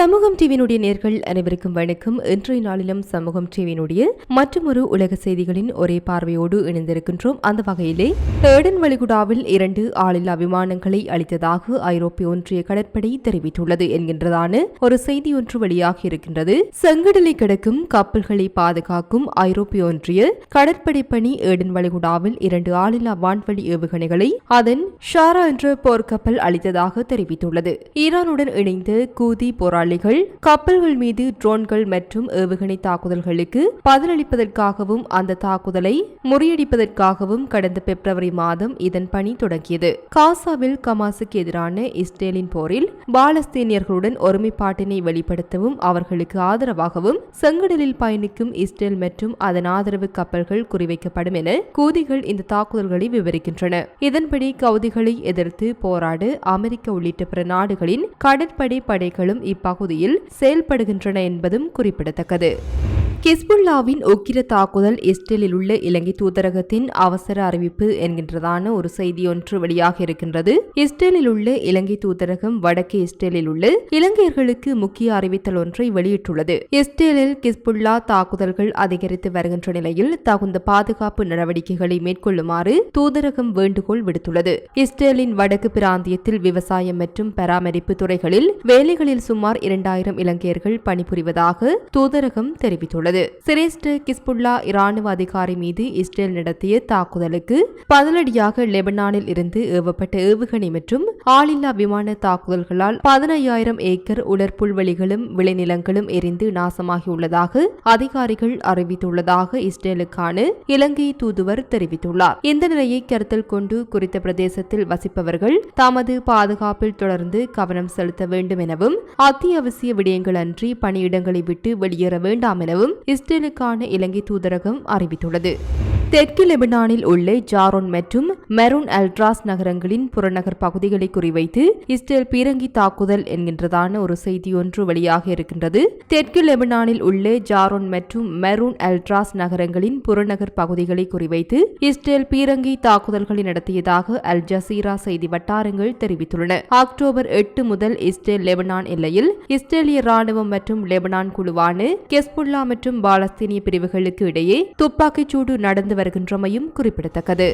சமூகம் டிவியினுடைய நேர்கள் அனைவருக்கும் வணக்கம். இன்றைய நாளிலும் சமூகம் டிவியினுடைய மற்றொரு உலக செய்திகளின் ஒரே பார்வையோடு இணைந்திருக்கின்றோம். அந்த வகையிலே ஏடன் வளைகுடாவில் இரண்டு ஆளில்லா விமானங்களை அளித்ததாக ஐரோப்பிய ஒன்றிய கடற்படை தெரிவித்துள்ளது என்கின்றதான ஒரு செய்தி ஒன்று வெளியாகி இருக்கின்றது. செங்கடலை கிடக்கும் கப்பல்களை பாதுகாக்கும் ஐரோப்பிய ஒன்றிய கடற்படை பணி ஏடன் வளைகுடாவில் இரண்டு ஆளில்லா வான்வழி ஏவுகணைகளை அதன் ஷாரா என்ற போர்க்கப்பல் அளித்ததாக தெரிவித்துள்ளது. ஈரானுடன் இணைந்து கூதி போராளி போராளிகள் கப்பல்கள் மீது ட்ரோன்கள் மற்றும் ஏவுகணை தாக்குதல்களுக்கு பதிலளிப்பதற்காகவும் அந்த தாக்குதலை முறியடிப்பதற்காகவும் கடந்த பிப்ரவரி மாதம் இதன் பணி தொடங்கியது. காசாவில் கமாசுக்கு எதிரான இஸ்ரேலின் போரில் பாலஸ்தீனியர்களுடன் ஒருமைப்பாட்டினை வெளிப்படுத்தவும் அவர்களுக்கு ஆதரவாகவும் செங்கடலில் பயணிக்கும் இஸ்ரேல் மற்றும் அதன் ஆதரவு கப்பல்கள் குறிவைக்கப்படும் என கூதிகள் இந்த தாக்குதல்களை விவரிக்கின்றன. இதன்படி கவுதிகளை எதிர்த்து போராட அமெரிக்க உள்ளிட்ட பிற நாடுகளின் கடற்படை படைகளும் இப்பகுதி பகுதியில் செயல்படுகின்றன என்பதும் குறிப்பிடத்தக்கது. கிஸ்புல்லாவின் உக்கிர தாக்குதல் இஸ்ரேலில் உள்ள இலங்கை தூதரகத்தின் அவசர அறிவிப்பு என்கின்றதான ஒரு செய்தி ஒன்று வெளியாக இருக்கின்றது. இஸ்ரேலில் உள்ள இலங்கை தூதரகம் வடக்கு இஸ்ரேலில் உள்ள இலங்கையர்களுக்கு முக்கிய அறிவித்தல் ஒன்றை வெளியிட்டுள்ளது. இஸ்ரேலில் கிஸ்புல்லா தாக்குதல்கள் அதிகரித்து வருகின்ற நிலையில் தகுந்த பாதுகாப்பு நடவடிக்கைகளை மேற்கொள்ளுமாறு தூதரகம் வேண்டுகோள் விடுத்துள்ளது. இஸ்ரேலின் வடக்கு பிராந்தியத்தில் விவசாயம் மற்றும் பராமரிப்பு துறைகளில் வேலைகளில் சுமார் இரண்டாயிரம் இலங்கையர்கள் பணிபுரிவதாக தூதரகம் தெரிவித்துள்ளது. உள்ளது சிரேஷ்ட கிஸ்புல்லா இராணுவ அதிகாரி மீது இஸ்ரேல் நடத்திய தாக்குதலுக்கு பதிலடியாக லெபனானில் இருந்து ஏவப்பட்ட ஏவுகணை மற்றும் ஆளில்லா விமான தாக்குதல்களால் பதினையாயிரம் ஏக்கர் உலர்புல்வெளிகளும் விளைநிலங்களும் எரிந்து நாசமாகியுள்ளதாக அதிகாரிகள் அறிவித்துள்ளதாக இஸ்ரேலுக்கான இலங்கை தூதுவர் தெரிவித்துள்ளார். இந்த நிலையை கருத்தில் கொண்டு குறித்த பிரதேசத்தில் வசிப்பவர்கள் தமது பாதுகாப்பில் தொடர்ந்து கவனம் செலுத்த வேண்டும் எனவும் அத்தியாவசிய விடயங்கள் அன்றி பணியிடங்களை விட்டு வெளியேற வேண்டாம் எனவும் இஸ்ரேலுக்கான இலங்கை தூதரகம் அறிவித்துள்ளது. தெற்கு லெபனானில் உள்ள ஜாரோன் மற்றும் மெரூன் அல்ட்ராஸ் நகரங்களின் புறநகர் பகுதிகளை குறிவைத்து இஸ்ரேல் பீரங்கி தாக்குதல் என்கின்றதான ஒரு செய்தி ஒன்று வெளியாக இருக்கின்றது. தெற்கு லெபனானில் உள்ள ஜாரோன் மற்றும் மெரூன் அல்ட்ராஸ் நகரங்களின் புறநகர் பகுதிகளை குறிவைத்து இஸ்ரேல் பீரங்கி தாக்குதல்களை நடத்தியதாக அல் ஜசீரா செய்தி வட்டாரங்கள் தெரிவித்துள்ளன. அக்டோபர் எட்டு முதல் இஸ்ரேல் லெபனான் எல்லையில் இஸ்ரேலிய ராணுவம் மற்றும் லெபனான் குழுவான கெஸ்புல்லா மற்றும் பாலஸ்தீனிய பிரிவுகளுக்கு இடையே துப்பாக்கிச்சூடு நடந்து வருகின்றமையும் குறிப்பிடத்தக்கது.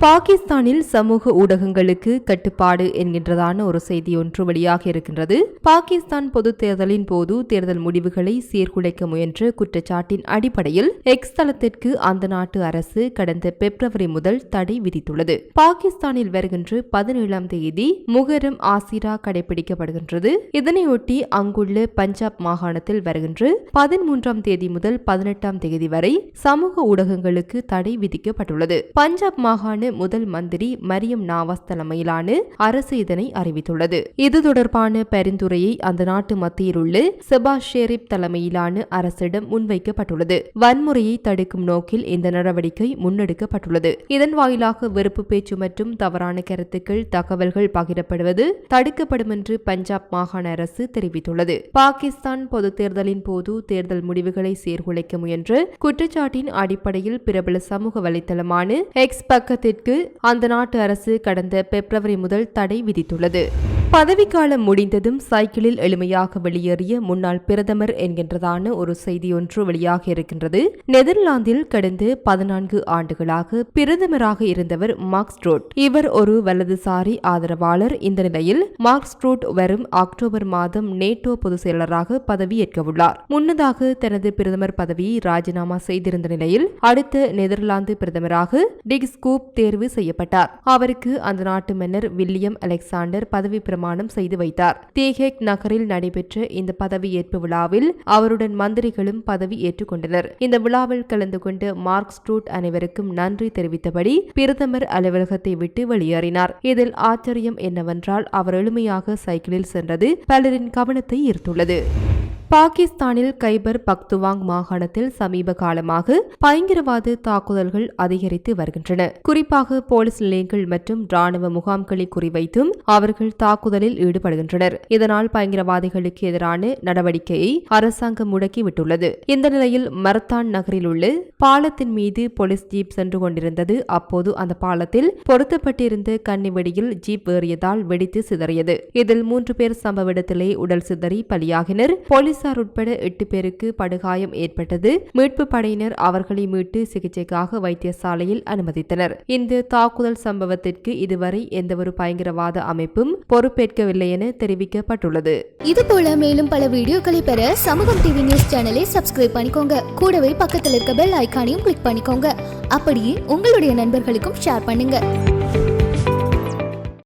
பாகிஸ்தானில் சமூக ஊடகங்களுக்கு கட்டுப்பாடு என்கின்றதான ஒரு செய்தி ஒன்று வெளியாக இருக்கின்றது. பாகிஸ்தான் பொது தேர்தலின் போது தேர்தல் முடிவுகளை சீர்குலைக்க முயன்ற குற்றச்சாட்டின் அடிப்படையில் எக்ஸ் தளத்திற்கு அந்த நாட்டு அரசு கடந்த பிப்ரவரி முதல் தடை விதித்துள்ளது. பாகிஸ்தானில் வருகின்ற பதினேழாம் தேதி முகரம் ஆசிரா கடைபிடிக்கப்படுகின்றது. இதனையொட்டி அங்குள்ள பஞ்சாப் மாகாணத்தில் வருகின்ற பதிமூன்றாம் தேதி முதல் பதினெட்டாம் தேதி வரை சமூக ஊடகங்களுக்கு தடை விதிக்கப்பட்டுள்ளது. பஞ்சாப் மாகாண முதல் மந்திரி மரியம் நாவாஸ் தலைமையிலான அரசு இதனை அறிவித்துள்ளது. இது தொடர்பான பரிந்துரையை அந்த நாட்டு மத்தியில் உள்ள செபாஸ் ஷெரீப் தலைமையிலான அரசிடம் முன்வைக்கப்பட்டுள்ளது. வன்முறையை தடுக்கும் நோக்கில் இந்த நடவடிக்கை முன்னெடுக்கப்பட்டுள்ளது. இதன் வாயிலாக வெறுப்பு பேச்சு மற்றும் தவறான கருத்துக்கள் தகவல்கள் பகிரப்படுவது தடுக்கப்படும் என்று பஞ்சாப் மாகாண அரசு தெரிவித்துள்ளது. பாகிஸ்தான் பொது தேர்தலின் போது தேர்தல் முடிவுகளை சீர்குலைக்க முயன்ற குற்றச்சாட்டின் அடிப்படையில் பிரபல சமூக வலைதளமான எக்ஸ் அந்த நாட்டு அரசு கடந்த பிப்ரவரி முதல் தடை விதித்துள்ளது. பதவிக்காலம் முடிந்ததும் சைக்கிளில் எளிமையாக வெளியேறிய முன்னாள் பிரதமர் என்கின்றதான ஒரு செய்தி ஒன்று வெளியாக இருக்கின்றது. நெதர்லாந்தில் கடந்த பதினான்கு ஆண்டுகளாக பிரதமராக இருந்தவர் மார்க்ஸ் ட்ரோட் இவர் ஒரு வலதுசாரி ஆதரவாளர். இந்த நிலையில் மார்க்ஸ் ட்ரோட் வரும் அக்டோபர் மாதம் நேட்டோ பொதுச் செயலராக பதவியேற்கவுள்ளார் முன்னதாக தனது பிரதமர் பதவியை ராஜினாமா செய்திருந்த நிலையில் அடுத்த நெதர்லாந்து பிரதமராக டிக் ஸ்கூப் தேர்வு செய்யப்பட்டார். அவருக்கு அந்த நாட்டு மன்னர் வில்லியம் அலெக்சாண்டர் பதவி பிரமாணம் செய்து வைத்தார். தேஹேக் நகரில் நடைபெற்ற இந்த பதவியேற்பு விழாவில் அவருடன் மந்திரிகளும் பதவி ஏற்றுக்கொண்டனர் இந்த விழாவில் கலந்து கொண்டு மார்க் ஸ்ட்ரூட் அனைவருக்கும் நன்றி தெரிவித்தபடி பிரதமர் அலுவலகத்தை விட்டு வெளியேறினார். இதில் ஆச்சரியம் என்னவென்றால் அவர் எளிமையாக சைக்கிளில் சென்றது. பலரின் கவனத்தை ஈர்த்துள்ளது. பாகிஸ்தானில் கைபர் பக்துவாங் மாகாணத்தில் சமீப காலமாக பயங்கரவாத தாக்குதல்கள் அதிகரித்து வருகின்றன. குறிப்பாக போலீஸ் நிலையங்கள் மற்றும் ராணுவ முகாம்களை குறிவைத்தும் அவர்கள் தாக்குதலில் ஈடுபடுகின்றனர். இதனால் பயங்கரவாதிகளுக்கு எதிரான நடவடிக்கையை அரசாங்கம் முடக்கிவிட்டுள்ளது இந்த நிலையில் மரத்தான் நகரில் உள்ள பாலத்தின் மீது போலீஸ் ஜீப் சென்று கொண்டிருந்தது. அப்போது அந்த பாலத்தில் பொருத்தப்பட்டிருந்த கன்னி வெடியில் ஜீப் ஏறியதால் வெடித்து சிதறியது. இதில் மூன்று பேர் சம்பவ இடத்திலே உடல் சிதறி பலியாகினர். போலீசார் உட்பட எட்டு பேருக்கு படுகாயம் ஏற்பட்டது. மீட்பு படையினர் அவர்களை மீட்டு சிகிச்சைக்காக வைத்தியசாலையில் அனுமதித்தனர். இந்த தாக்குதல் சம்பவத்திற்கு இதுவரை எந்தவொரு பயங்கரவாத அமைப்பும் பொறுப்பேற்கவில்லை என தெரிவிக்கப்பட்டுள்ளது. இது போல மேலும் பல வீடியோக்களை பெற சமூகம் டிவி நியூஸ் சேனலை சப்ஸ்கிரைப் பண்ணிக்கோங்க. கூடவே பக்கத்தில் இருக்க பெல் ஐக்கானையும் கிளிக் பண்ணிக்கோங்க. அப்படியே உங்களுடைய நண்பர்களுக்கும் ஷேர் பண்ணுங்க.